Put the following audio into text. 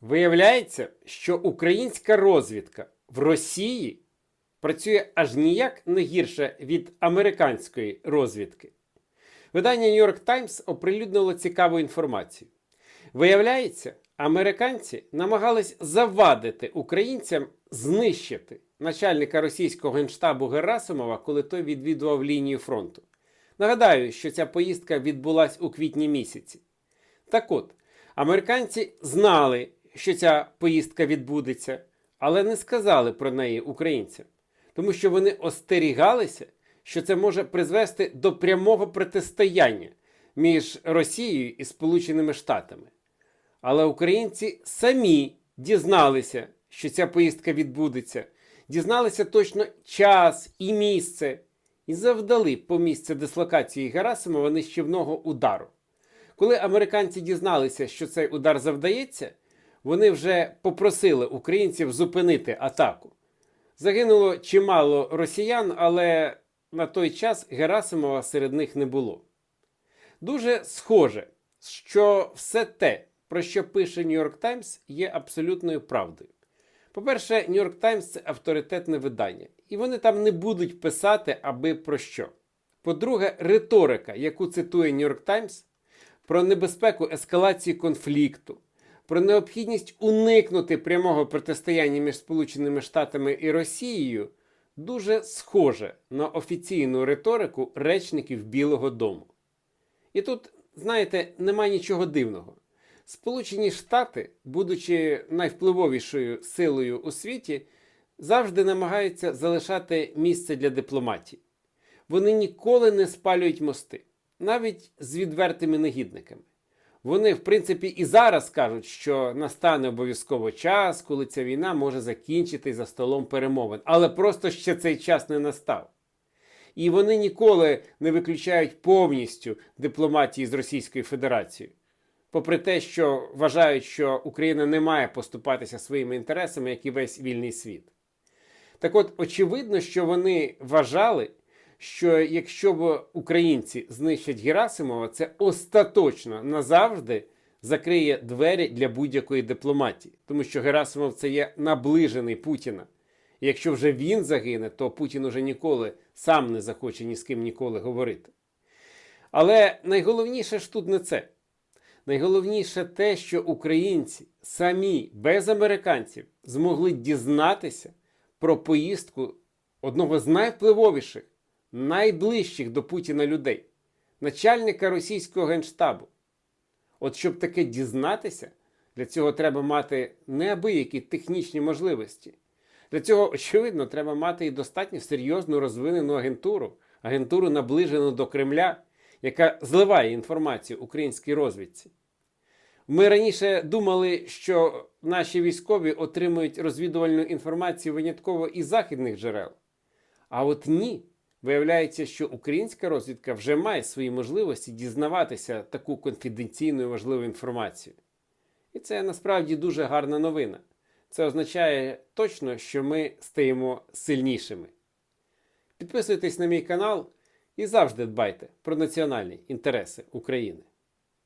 Виявляється, що українська розвідка в Росії працює аж ніяк не гірше від американської розвідки. Видання New York Times оприлюднило цікаву інформацію. Виявляється, американці намагались завадити українцям знищити начальника російського генштабу Герасимова, коли той відвідував лінію фронту. Нагадаю, що ця поїздка відбулась у квітні місяці. Так от, американці знали, що ця поїздка відбудеться, але не сказали про неї українцям, тому що вони остерігалися, що це може призвести до прямого протистояння між Росією і Сполученими Штатами. Але українці самі дізналися, що ця поїздка відбудеться, дізналися точно час і місце, і завдали по місце дислокації Герасимова нищівного удару. Коли американці дізналися, що цей удар завдається, вони вже попросили українців зупинити атаку. Загинуло чимало росіян, але на той час Герасимова серед них не було. Дуже схоже, що все те, про що пише York Times, є абсолютною правдою. По-перше, York Times це авторитетне видання, і вони там не будуть писати аби про що. По-друге, риторика, яку цитує York Times, про небезпеку ескалації конфлікту, про необхідність уникнути прямого протистояння між Сполученими Штатами і Росією, дуже схоже на офіційну риторику речників Білого Дому. І тут, знаєте, нема нічого дивного. Сполучені Штати, будучи найвпливовішою силою у світі, завжди намагаються залишати місце для дипломатії. Вони ніколи не спалюють мости, навіть з відвертими негідниками. Вони, в принципі, і зараз кажуть, що настане обов'язково час, коли ця війна може закінчитись за столом перемовин, але просто ще цей час не настав. І вони ніколи не виключають повністю дипломатії з Російською Федерацією. Попри те, що вважають, що Україна не має поступатися своїми інтересами, як і весь вільний світ. Так от, очевидно, що вони вважали, що якщо б українці знищать Герасимова, це остаточно назавжди закриє двері для будь-якої дипломатії, тому що Герасимов це є наближений Путіна. І якщо вже він загине, то Путін уже ніколи сам не захоче ні з ким ніколи говорити. Але найголовніше ж тут не це. Найголовніше те, що українці самі без американців змогли дізнатися про поїздку одного з найвпливовіших, найближчих до Путіна людей, начальника російського генштабу. От щоб таке дізнатися, для цього треба мати неабиякі технічні можливості. Для цього, очевидно, треба мати і достатньо серйозну розвинену агентуру, агентуру наближену до Кремля, яка зливає інформацію українській розвідці. Ми раніше думали, що наші військові отримують розвідувальну інформацію винятково із західних джерел. А от ні. Виявляється, що українська розвідка вже має свої можливості дізнаватися таку конфіденційну і важливу інформацію. І це насправді дуже гарна новина. Це означає точно, що ми стаємо сильнішими. Підписуйтесь на мій канал і завжди дбайте про національні інтереси України.